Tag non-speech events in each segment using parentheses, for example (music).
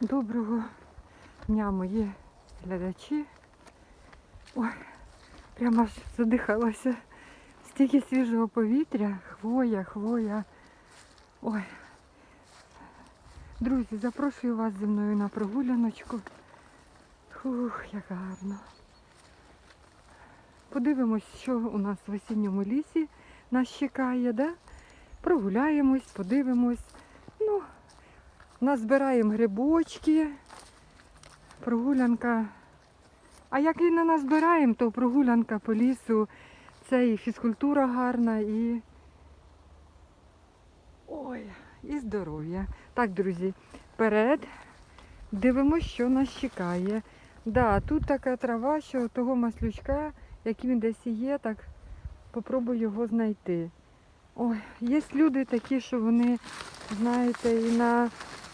Доброго дня, мої глядачі. Ой, прямо аж задихалася. Стільки свіжого повітря, хвоя, хвоя. Ой. Друзі, запрошую вас зі мною на прогуляночку. Фух, як гарно. Подивимось, що у нас в осінньому лісі нас чекає, да? Прогуляємось, подивимось. Назбираємо грибочки. Прогулянка. А як і не назбираємо, то прогулянка по лісу. Це і фізкультура гарна, і. Ой, і здоров'я. Так, друзі, вперед. Дивимося, що нас чекає. Да, тут така трава, що того маслючка, який він десь є, так попробую його знайти. Ой, є люди такі, що вони, знаєте, і на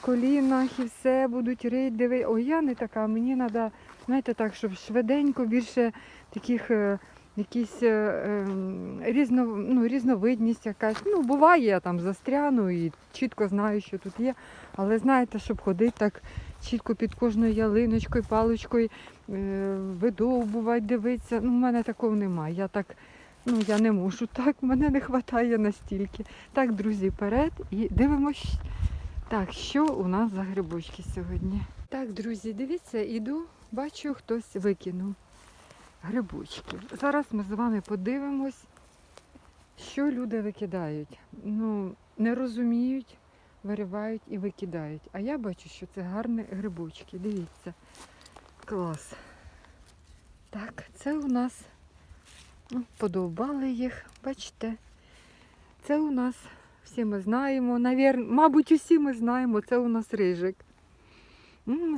колінах, і все будуть рить, диви. Ой, я не така, мені треба, знаєте, так, щоб швиденько більше таких е, якісь е, ем, різно, ну, різновидність якась. Ну, буває, я там застряну і чітко знаю, що тут є. Але знаєте, щоб ходити так чітко під кожною ялиночкою, паличкою, е, видовбувати, дивитися. Ну, в мене такого немає. Я так, ну я не можу так, мене не вистачає настільки. Так, друзі, вперед і дивимось. Так, що у нас за грибочки сьогодні? Так, друзі, дивіться, іду, бачу, хтось викинув грибочки. Зараз ми з вами подивимось, що люди викидають. Ну, не розуміють, виривають і викидають. А я бачу, що це гарні грибочки. Дивіться. Клас. Так, це у нас ну, подовбали їх, бачите. Це у нас, всі ми знаємо, навір... мабуть, усі ми знаємо, це у нас рижик.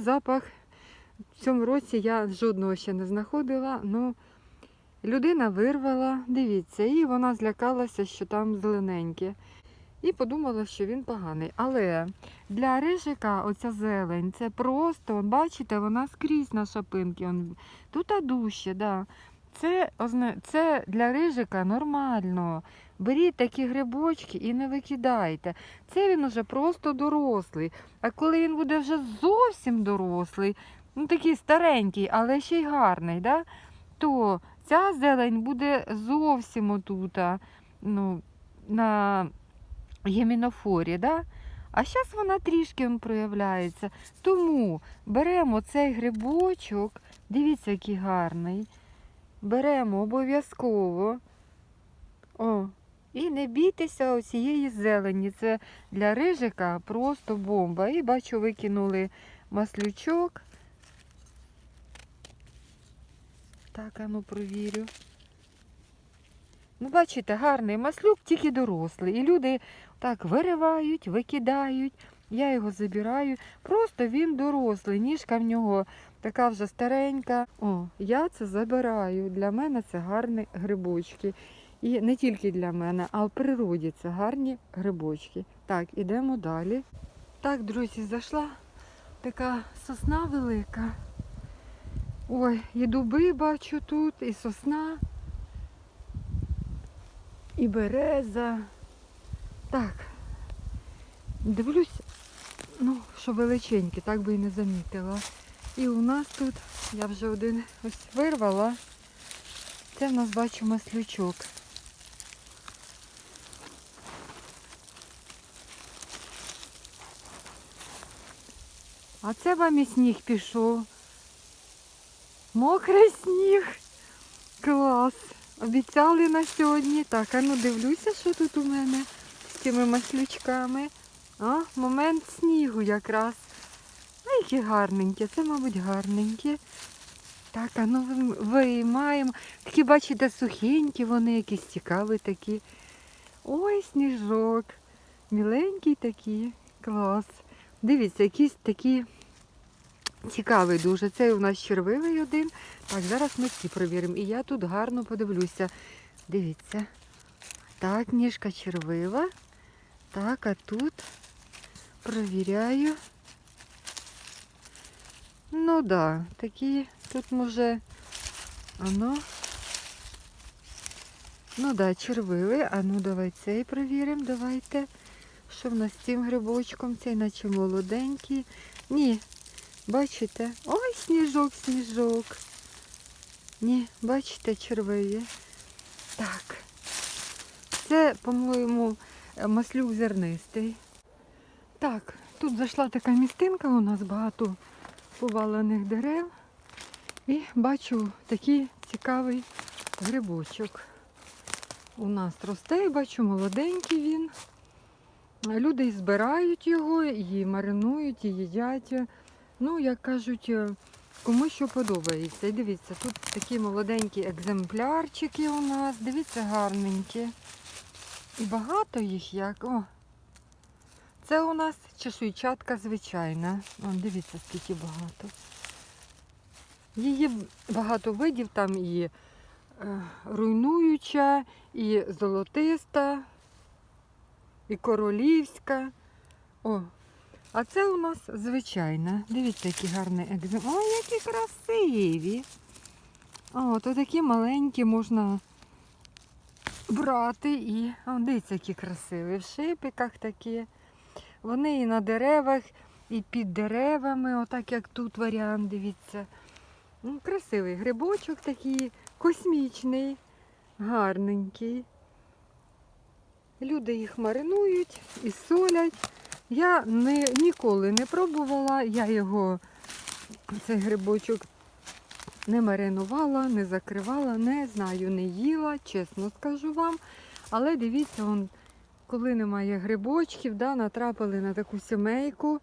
Запах. В цьому році я жодного ще не знаходила, але людина вирвала, дивіться, і вона злякалася, що там зелененьке. І подумала, що він поганий. Але для рижика оця зелень, це просто, бачите, вона скрізь на шапинки. Тут дужче, да. Це, це для рижика нормально. Беріть такі грибочки і не викидайте. Це він уже просто дорослий. А коли він буде вже зовсім дорослий, ну такий старенький, але ще й гарний, да? то ця зелень буде зовсім отута, ну, на гемінофорі. Да? А зараз вона трішки проявляється. Тому беремо цей грибочок, дивіться, який гарний. Беремо обов'язково. О, і не бійтеся цієї зелені. Це для рижика просто бомба. І бачу, викинули маслючок. Так, а ну провірю. Ну, бачите, гарний маслюк, тільки дорослий. І люди так виривають, викидають. Я його забираю. Просто він дорослий. Ніжка в нього така вже старенька. О, я це забираю. Для мене це гарні грибочки. І не тільки для мене, а в природі це гарні грибочки. Так, ідемо далі. Так, друзі, зайшла така сосна велика. Ой, і дуби бачу тут, і сосна, і береза. Так, дивлюсь, ну, що величенькі, так би і не замітила. І у нас тут, я вже один ось вирвала. Це в нас бачу маслючок. А це вам і сніг пішов. Мокрий сніг. Клас. Обіцяли на сьогодні. Так, а ну дивлюся, що тут у мене з цими маслючками. А, момент снігу якраз. А які гарненькі, це, мабуть, гарненькі. Так, а ну виймаємо. Такі, бачите, сухенькі вони, якісь цікаві такі. Ой, сніжок. Міленький такий. Клас. Дивіться, якісь такі цікавий дуже. Цей у нас червивий один. Так, зараз ми ці провіримо. І я тут гарно подивлюся. Дивіться. Так, ніжка червива. Так, а тут провіряю. Ну да, такі тут може. Ано. Ну да, червивий. А ну давай цей провіримо. Давайте. Що в нас з цим грибочком? Цей наче молоденький. Ні. Бачите? Ой, сніжок, сніжок. Ні, бачите, червиві. Так. Це, по-моєму, маслюк зернистий. Так, тут зайшла така містинка, у нас багато повалених дерев. І бачу такий цікавий грибочок. У нас росте, бачу, молоденький він. Люди і збирають його, і маринують, і їдять. Ну, як кажуть, е, кому що подобається. І дивіться, тут такі молоденькі екземплярчики у нас. Дивіться, гарненькі. І багато їх як. О, це у нас чешуйчатка звичайна. Вон, дивіться, скільки багато. Її багато видів, там і е, руйнуюча, і золотиста, і королівська. О, а це у нас звичайна. Дивіться, які гарні екземпляри. Ой, які красиві. О, то такі маленькі можна брати і. О, дивіться, які красиві. В шипиках такі. Вони і на деревах, і під деревами, отак як тут варіант, дивіться. Ну, красивий грибочок такий, космічний, гарненький. Люди їх маринують і солять. Я не, ніколи не пробувала, я його, цей грибочок, не маринувала, не закривала, не знаю, не їла, чесно скажу вам. Але дивіться, он, коли немає грибочків, да, натрапили на таку сімейку.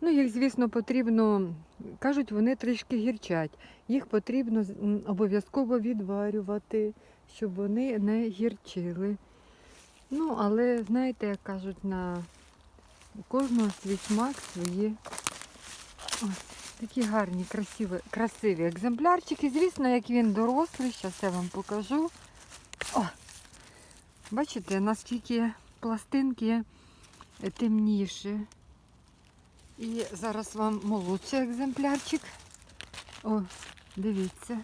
Ну, їх, звісно, потрібно, кажуть, вони трішки гірчать. Їх потрібно обов'язково відварювати, щоб вони не гірчили. Ну, але знаєте, як кажуть, на у кожного свій свої. Ось такі гарні, красиві, красиві екземплярчики. Звісно, як він дорослий, зараз я вам покажу. О! Бачите, наскільки пластинки темніші. І зараз вам молодший екземплярчик. О, дивіться.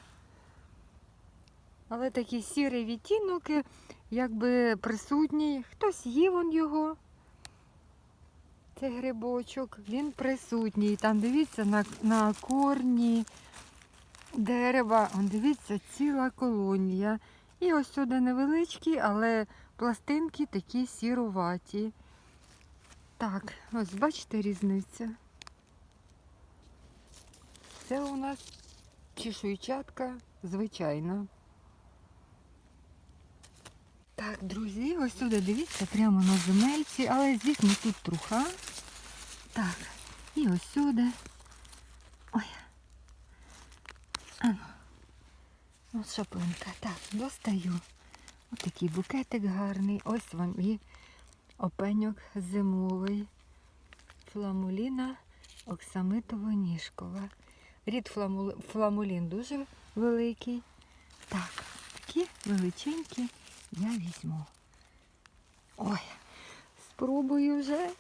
Але такий сірий відтінок, якби присутній. Хтось їв он його. Цей грибочок, він присутній. Там дивіться на, на корні дерева. Он дивіться, ціла колонія. І ось сюди невеличкі, але пластинки такі сіруваті. Так, ось бачите різниця. Це у нас чешуйчатка звичайна. Так, друзі, ось сюди дивіться, прямо на земельці, але звісно тут труха. Так, і ось сюди. Ой. Ану. Ось шапинка. Так, достаю. Ось такий букетик гарний. Ось вам і опеньок зимовий. Фламуліна оксамитово-ніжкова. Рід фламу- фламулін дуже великий. Так, такі величенькі я візьму. Ой, спробую вже.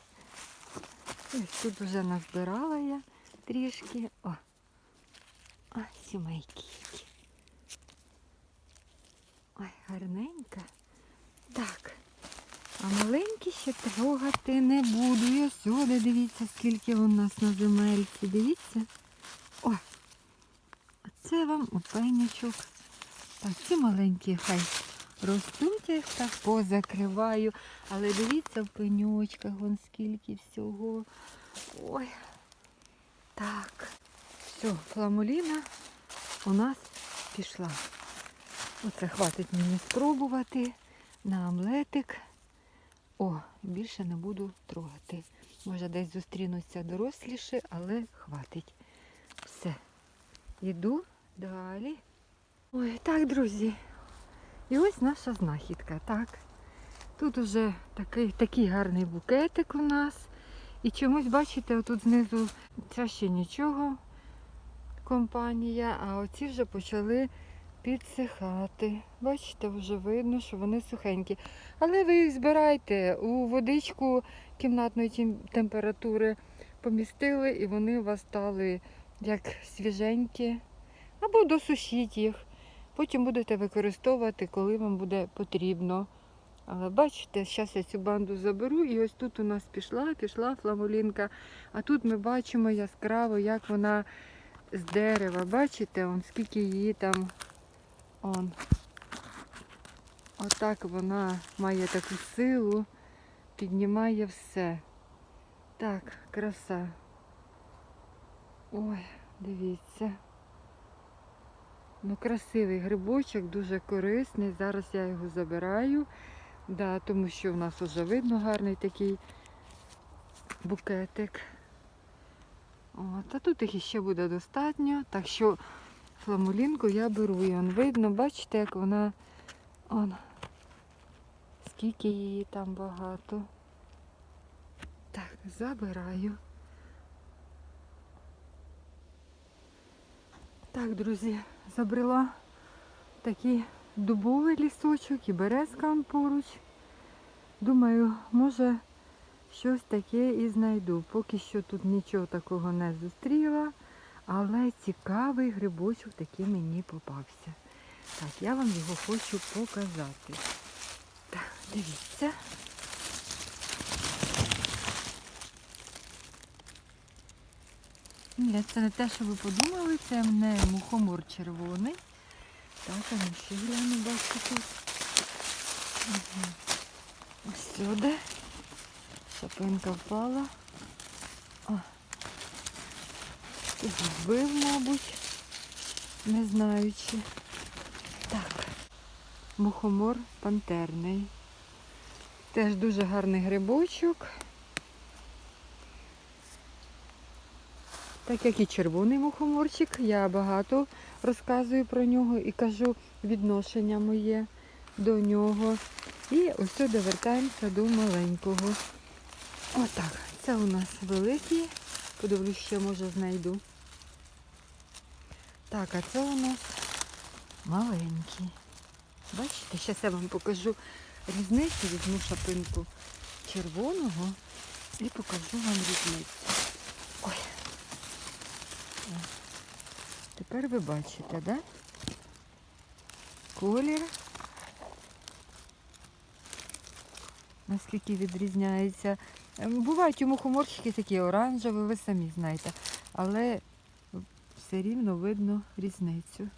Ось тут вже назбирала я трішки. О, а сімейки. Ой, гарненька. Так. А маленькі ще трогати не буду. Я сюди, дивіться, скільки у нас на земельці. Дивіться. О! Це вам опенючок. Так, ці маленькі хай ростуть, я їх так позакриваю. Але дивіться в пеньочках, вон скільки всього. Ой. Так. Все, фламуліна у нас пішла. Оце хватить мені спробувати на омлетик. О, більше не буду трогати. Може десь зустрінуться доросліші, але хватить. Все. Йду далі. Ой, так, друзі. І ось наша знахідка, так. Тут уже такий, такий гарний букетик у нас. І чомусь, бачите, отут знизу це ще нічого компанія, а оці вже почали підсихати. Бачите, вже видно, що вони сухенькі. Але ви їх збирайте у водичку кімнатної температури, помістили і вони у вас стали як свіженькі. Або досушіть їх. Потім будете використовувати, коли вам буде потрібно. Але бачите, зараз я цю банду заберу, і ось тут у нас пішла, пішла фламулінка. А тут ми бачимо яскраво, як вона з дерева. Бачите, он, скільки її там. Он. Отак вона має таку силу, піднімає все. Так, краса. Ой, дивіться. Ну, красивий грибочок, дуже корисний. Зараз я його забираю, да, тому що в нас вже видно гарний такий букетик. От, а тут їх ще буде достатньо, так що фламулінку я беру. І он видно, бачите, як вона он, скільки її там багато. Так, забираю. Так, друзі, забрала такий дубовий лісочок і березка поруч. Думаю, може щось таке і знайду. Поки що тут нічого такого не зустріла, але цікавий грибочок такий мені попався. Так, я вам його хочу показати. Так, дивіться. Ні, це не те, що ви подумали, це не мухомор червоний. Так, а ну ще гляну, бачите тут. Ось сюди. Шапинка впала. О. Збив, мабуть, не знаючи. Так. Мухомор пантерний. Теж дуже гарний грибочок. Так як і червоний мухоморчик, я багато розказую про нього і кажу відношення моє до нього. І ось сюди вертаємося до маленького. Отак. Це у нас великий. Подивлюсь, ще може знайду. Так, а це у нас маленький. Бачите, зараз я вам покажу різницю, візьму шапинку червоного і покажу вам різницю. Ой. Тепер ви бачите, да? Колір. Наскільки відрізняється. Ем, Бувають у мухоморчики такі оранжеві, ви самі знаєте, але все рівно видно різницю.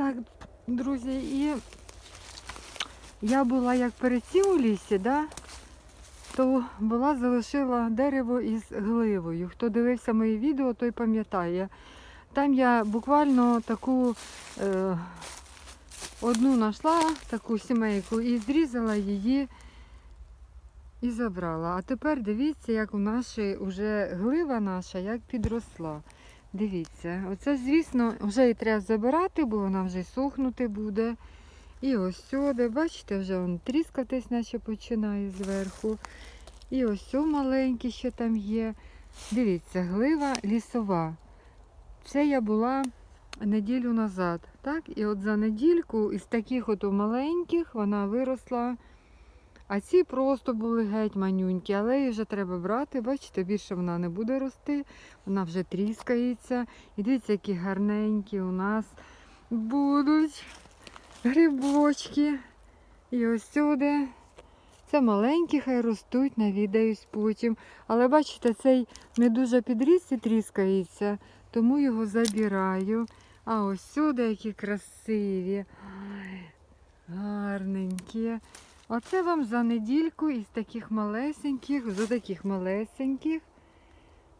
Так, друзі, і я була як перед цим у лісі, да? то була, залишила дерево із гливою. Хто дивився мої відео, той пам'ятає. Там я буквально таку е, одну знайшла, таку сімейку, і зрізала її і забрала. А тепер дивіться, як у нашої вже глива наша як підросла. Дивіться, оце, звісно, вже і треба забирати, бо вона вже сохнути буде. І ось сюди, бачите, вже он тріскатись, наче починає зверху. І ось сьо маленький ще там є. Дивіться, глива лісова. Це я була неділю назад. Так? І от за недільку із таких от маленьких вона виросла. А ці просто були геть манюнькі, але її вже треба брати. Бачите, більше вона не буде рости, вона вже тріскається. І дивіться, які гарненькі у нас будуть грибочки. І ось сюди. Це маленькі, хай ростуть, навідаюсь потім. Але бачите, цей не дуже підріс і тріскається, тому його забираю. А ось сюди які красиві. Ой, гарненькі. Оце вам за недільку із таких малесеньких, з таких малесеньких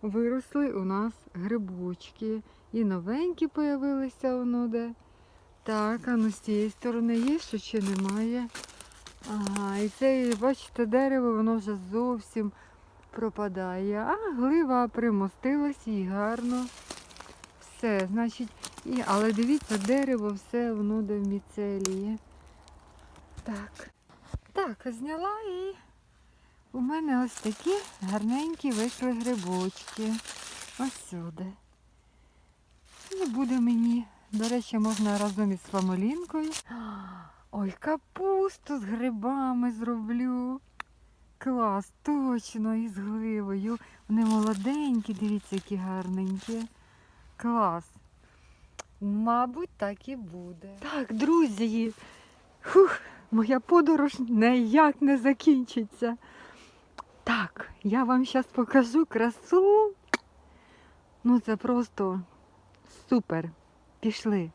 виросли у нас грибочки. І новенькі появилися воно де. Так, а ну з цієї сторони є, що чи немає. Ага, і це, бачите, дерево, воно вже зовсім пропадає. А глива примостилась і гарно. Все, значить, і, але дивіться, дерево все воно де в міцелії. Так. Так, зняла і у мене ось такі гарненькі вийшли грибочки. Ось сюди. І буде мені До речі, можна разом із фламолінкою. (gasps) Ой, капусту з грибами зроблю. Клас, точно, і з гливою. Вони молоденькі, дивіться, які гарненькі. Клас. Мабуть, так і буде. Так, друзі. Фух, моя подорож ніяк не закінчиться. Так, я вам зараз покажу красу. Ну, це просто супер. Пішли.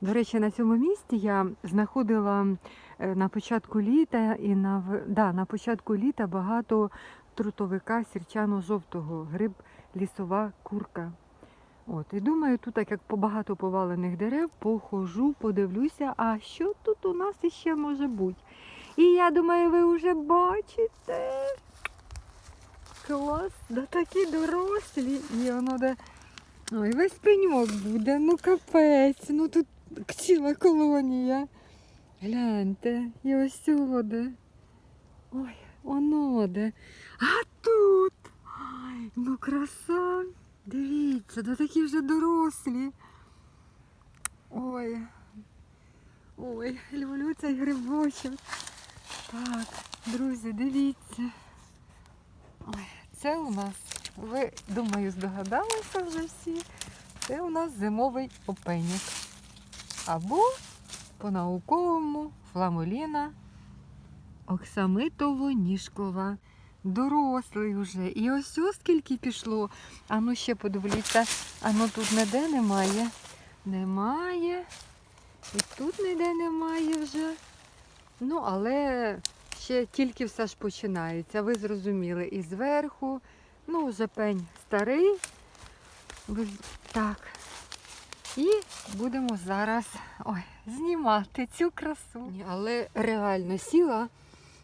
До речі, на цьому місці я знаходила е, на початку літа і на, да, на початку літа багато трутовика сірчано-жовтого, гриб лісова курка. От, і думаю, тут, так як побагато повалених дерев, похожу, подивлюся, а що тут у нас іще може бути. І я думаю, ви вже бачите. Клас, да такі дорослі. І воно де. Ой, весь пеньок буде, ну капець, ну тут ціла колонія. Гляньте, і ось сюди. Ой, воно де. А тут. Ай, ну краса. Дивіться, да такі вже дорослі. Ой. Ой, люблю цей грибочок. Так, друзі, дивіться. Ой, це у нас, ви, думаю, здогадалися вже всі. Це у нас зимовий опеньок. Або по-науковому фламуліна оксамитово-ніжкова. Дорослий вже. І ось ось скільки пішло. А ну ще подивіться, а ну тут ніде немає. Немає. І тут ніде немає вже. Ну, але ще тільки все ж починається. Ви зрозуміли. І зверху, ну, вже пень старий. Так. І будемо зараз ой, знімати цю красу. Але реально сіла.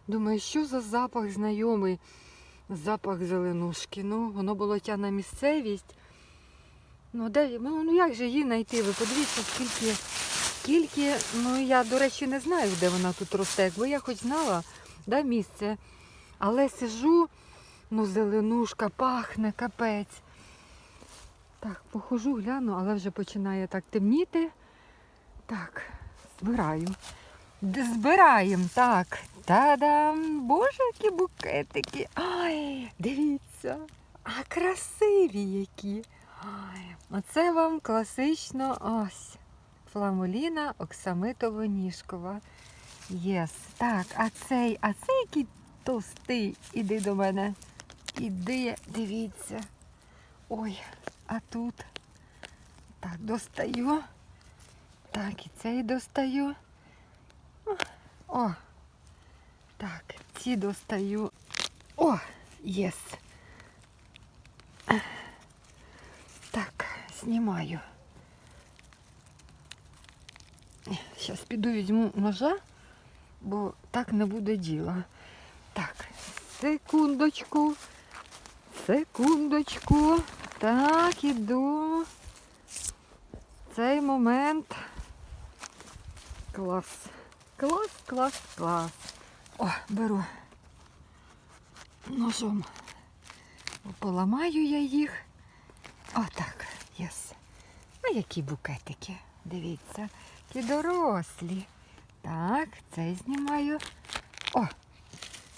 Думаю, що за запах знайомий. Запах зеленушки. Ну, воно болотяна місцевість. Ну, де, ну, ну як же її знайти? Ви подивіться, скільки, скільки. Ну, я, до речі, не знаю, де вона тут росте. Якби я хоч знала, да, місце. Але сижу, ну, зеленушка пахне, капець. Так, похожу, гляну, але вже починає так темніти. Так, збираю. Збираємо, так. Та-дам! Боже, букетики. Ай, дивіться. А красиві які. Ай, оце вам класично ось. Фламуліна оксамитово-ніжкова. Єс. Так, а цей, а цей який товстий. Іди до мене. Іди, дивіться. Ой, а тут. Так, достаю. Так, і цей достаю. О, так, ці достаю. О, єс. Так, знімаю. Зараз піду візьму ножа, бо так не буде діла. Так, секундочку. Секундочку. Так, іду. Цей момент. Клас. Клас, клас, клас. О, беру ножом. Поламаю я їх. Отак, єс. А які букетики. Дивіться, які дорослі. Так, цей знімаю. О,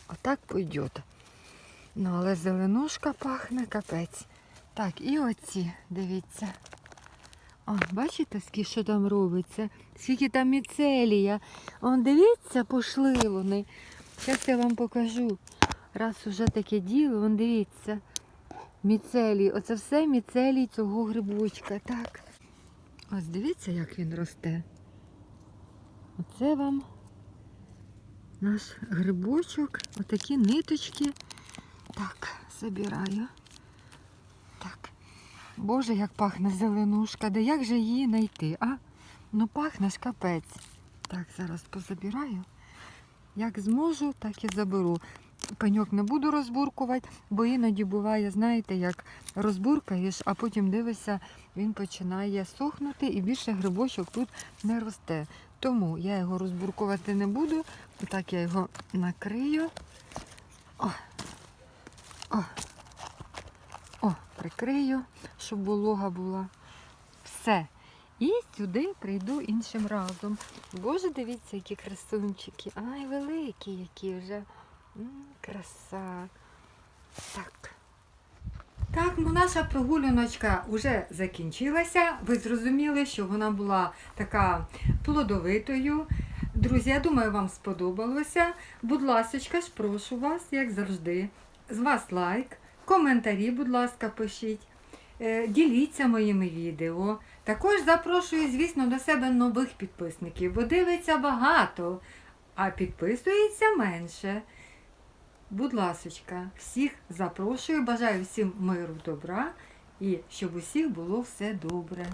отак пойдет. Ну, але зеленушка пахне капець. Так, і оці, дивіться. О, бачите, скільки що там робиться? Скільки там міцелія. Он дивіться, пошли вони. Зараз я вам покажу. Раз уже таке діло, он дивіться. Міцелій. Оце все міцелій цього грибочка. Так. Ось дивіться, як він росте. Оце вам наш грибочок. Отакі ниточки. Так, забираю. Боже, як пахне зеленушка. Де як же її знайти? А? Ну пахне ж капець. Так, зараз позабираю. Як зможу, так і заберу. Пеньок не буду розбуркувати, бо іноді буває, знаєте, як розбуркаєш, а потім дивишся, він починає сохнути і більше грибочок тут не росте. Тому я його розбуркувати не буду. Так я його накрию. О, о, прикрию, щоб волога була. Все. І сюди прийду іншим разом. Боже, дивіться, які красунчики. Ай, великі які вже. Краса. Так. Так, ну наша прогуляночка вже закінчилася. Ви зрозуміли, що вона була така плодовитою. Друзі, я думаю, вам сподобалося. Будь ласка, ж прошу вас, як завжди, з вас лайк, коментарі, будь ласка, пишіть. Е, Діліться моїми відео. Також запрошую, звісно, до себе нових підписників, бо дивиться багато, а підписується менше. Будь ласочка, всіх запрошую, бажаю всім миру, добра і щоб усіх було все добре.